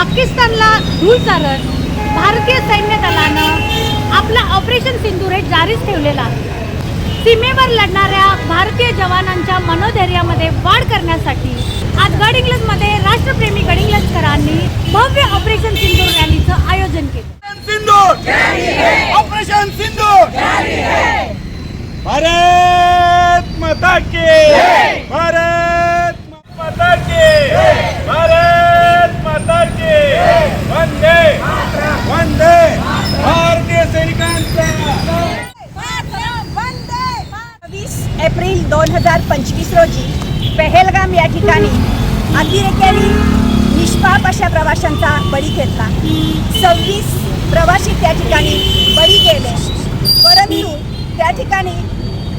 पाकिस्तानला धूळ चालत भारतीय सैन्य दलानं आपला ऑपरेशन सिंधूर हे जारीच ठेवलेला आहे. सीमेवर लढणाऱ्या भारतीय जवानांच्या मनोधैर्यामध्ये वाढ करण्यासाठी आज गडिंग्लजमध्ये राष्ट्रप्रेमी गडिंग्लजकरांनी भव्य ऑपरेशन सिंधूर रॅलीचं आयोजन केलं. सिंदूर! ऑपरेशन सिंधूर भारत माता भारत माता की वंदे वंदे भारतीय सैनिकांचा वीस एप्रिल दोन हजार पंचवीस रोजी पेहेलगाम या ठिकाणी अतिरेक्याने निष्पाप अशा प्रवाशांचा बळी घेतला. सव्वीस प्रवासी त्या ठिकाणी बळी गेले. परंतु त्या ठिकाणी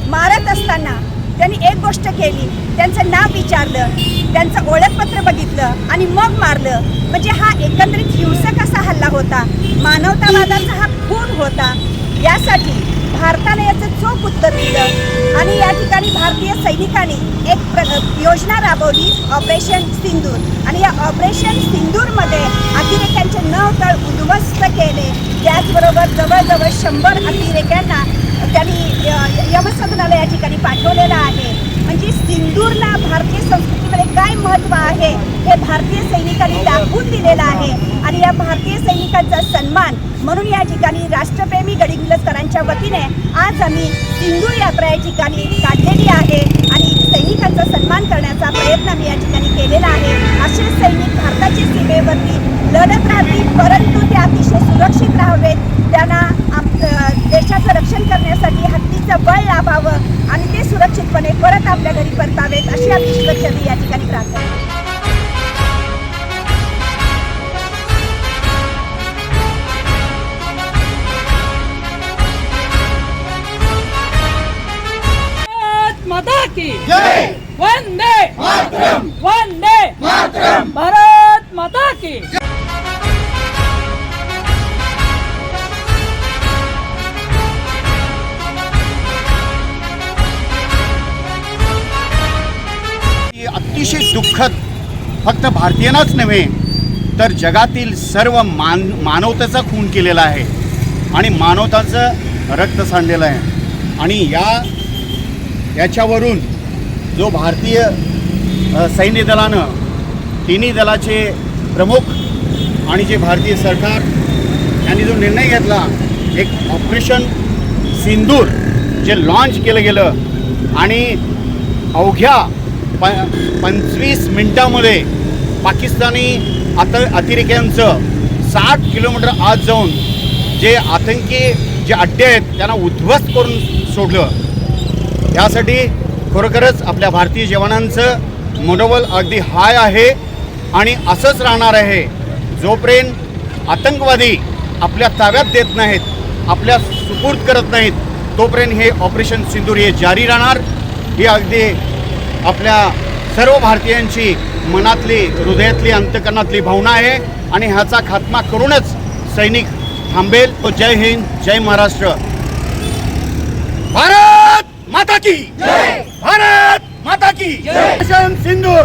मारत असताना त्यांनी एक गोष्ट केली. त्यांचं नाव विचारलं. त्यांचं ओळखपत्र बघितलं आणि मग मारलं. म्हणजे हा एकंदरीत हिंसक असा हल्ला होता. मानवतावादाचा हा खून होता. यासाठी भारताने याचं चोख उत्तर दिलं. आणि या ठिकाणी भारतीय सैनिकांनी एक प्र योजना राबवली ऑपरेशन सिंदूर. आणि या ऑपरेशन सिंदूरमध्ये अतिरेक्यांचे नऊ तळ उद्ध्वस्त केले. त्याचबरोबर जवळजवळ शंभर अतिरेक्यांना त्यांनी अ, यमसदनाला या ठिकाणी पाठवलेलं आहे. म्हणजे सिंदूरला भारतीय संस्कृतीमध्ये काय महत्त्व आहे हे भारतीय सैनिकांनी दाखवून दिलेलं आहे. आणि या भारतीय सैनिकांचा सन्मान म्हणून या ठिकाणी राष्ट्रप्रेमी गडिंग्लजकरांच्या वतीने आज आम्ही सिंदूर यात्रा या ठिकाणी काढलेली आहे. आणि सैनिकांचा सन्मान करण्याचा प्रयत्न आम्ही या ठिकाणी केलेला आहे असे सैनिक भारताच्या सीमेवरती लढत राहतील परंतु ते अतिशय सुरक्षित राहावेत त्यांना आम अ, देशाचं रक्षण हत्तीचं बळ लाभावं आणि ते सुरक्षितपणे परत आपल्या घरी परतावेत अशी आम्ही ईश्वरचरणी या ठिकाणी प्रार्थना करतो. भारत माता की जय! वंदे मातरम! वंदे मातरम! भारत माता की अतिशय दुःखद. फक्त भारतीयांनाच नव्हे तर जगातील सर्व मान मानवतेचा खून केलेला आहे आणि मानवताचं रक्त सांडलेलं आहे. आणि या याच्यावरून जो भारतीय सैन्य दलानं तिन्ही दलाचे प्रमुख आणि जे भारतीय सरकार यांनी जो निर्णय घेतला एक ऑपरेशन सिंदूर जे लॉन्च केलं गेलं आणि अवघ्या प पंचवीस मिनटामध्ये पाकिस्तानी आत अतिरेक्यांचं साठ किलोमीटर आत जाऊन जे आतंकी जे अड्डे आहेत त्यांना उद्ध्वस्त करून सोडलं. यासाठी खरोखरच आपल्या भारतीय जवानांचं मनोबल अगदी हाय आहे आणि असंच राहणार आहे. जोपर्यंत आतंकवादी आपल्या ताब्यात देत नाहीत आपल्या सुपूर्द करत नाहीत तोपर्यंत हे ऑपरेशन सिंदूर हे जारी राहणार. हे अगदी आपल्या सर्व भारतीयांची मनातली हृदयातली अंतकरणातली भावना आहे आणि ह्याचा खात्मा करूनच सैनिक थांबेल. तो जय हिंद जय महाराष्ट्र. भारत माता की भारत माता की सिंधू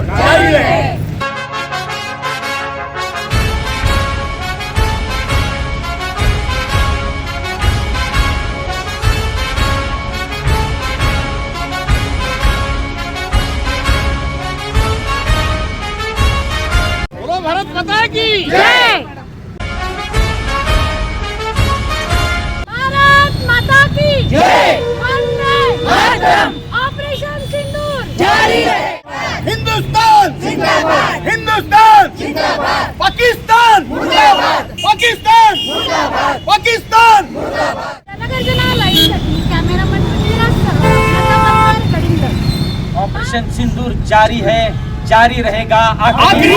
की जय। भारत माता की जय। वंदे मातरम। ऑपरेशन सिंदूर। जारी है। हिंदुस्तान। जिंदाबाद। हिंदुस्तान। जिंदाबाद। पाकिस्तान। मुर्दाबाद। पाकिस्तान। मुर्दाबाद। पाकिस्तान। ऑपरेशन सिंदूर जारी है जारी रहेगा। आखिरी